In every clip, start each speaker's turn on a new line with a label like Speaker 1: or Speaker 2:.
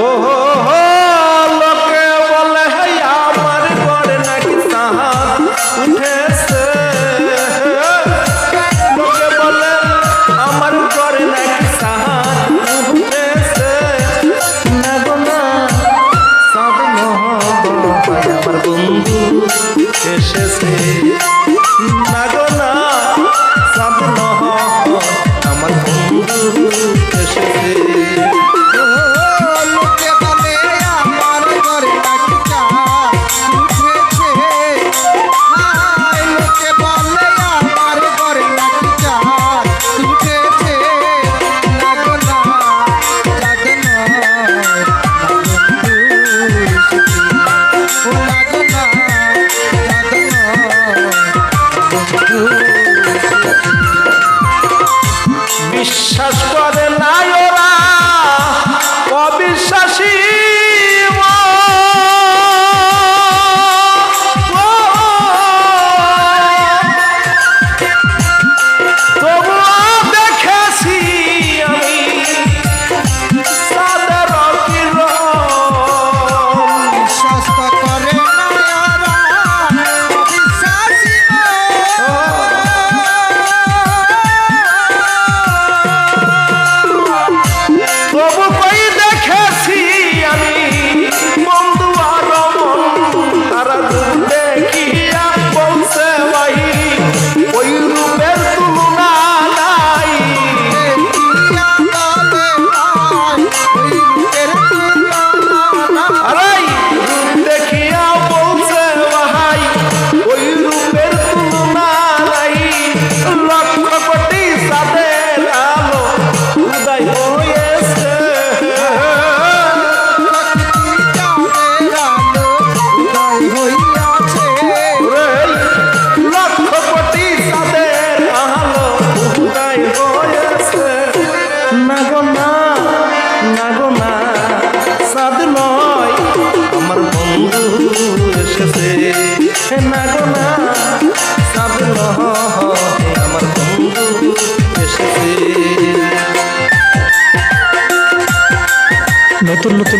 Speaker 1: oh.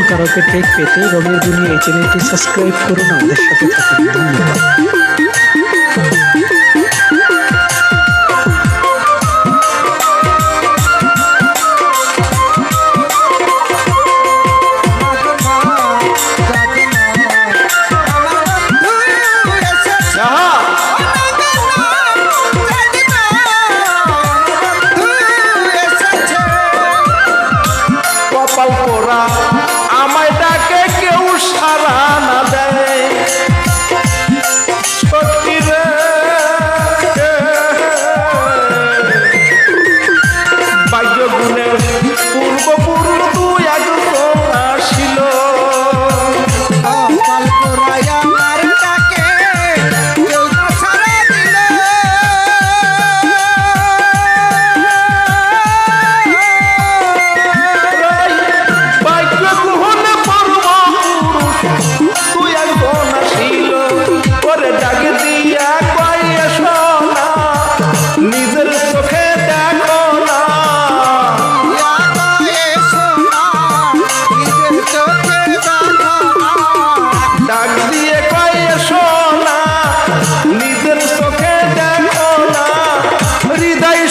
Speaker 1: তারকের take পেতে রবির দুনিয়া এই চ্যানেলটি সাবস্ক্রাইব করুন আমাদের সাথে থাকুন। ধন্যবাদ
Speaker 2: Bye. আমায় ডাক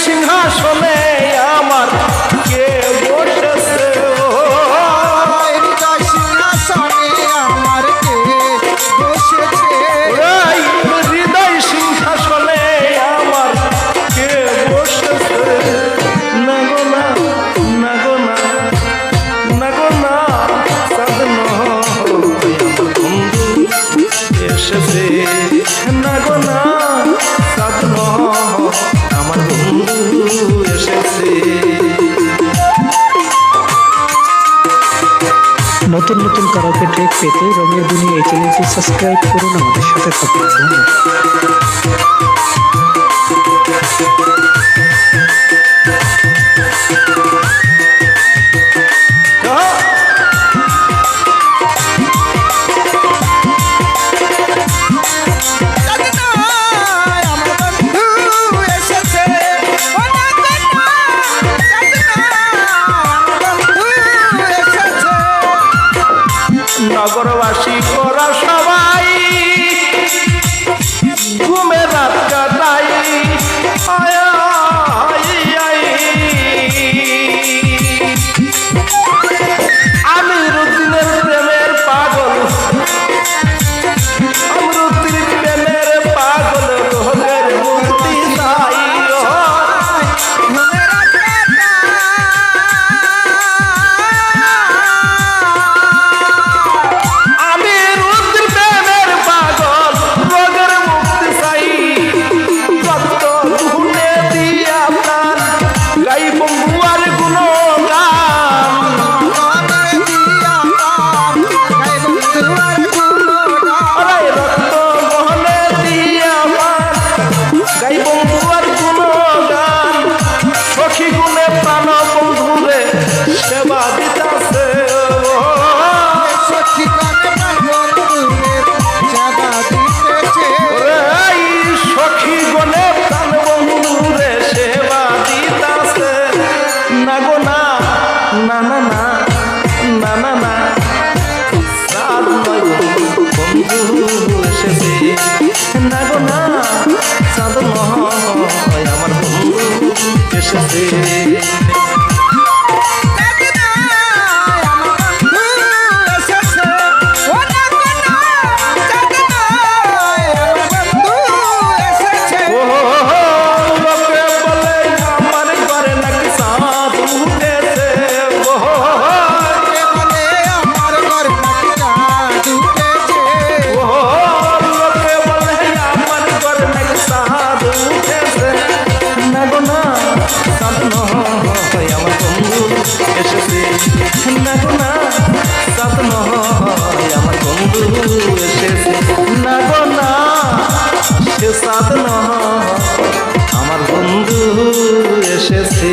Speaker 2: সিংহাসনে
Speaker 1: আপডেট পেতে রঙের দুনিয়া এই চ্যানেলটি সাবস্ক্রাইব করুন আমাদের সাথে থাকুন। ধন্যবাদ।
Speaker 2: না না সামন আমার বন্ধু এসেছে না না সামন আমার বন্ধু এসেছে না সে সাত আমার বন্ধু এসেছে।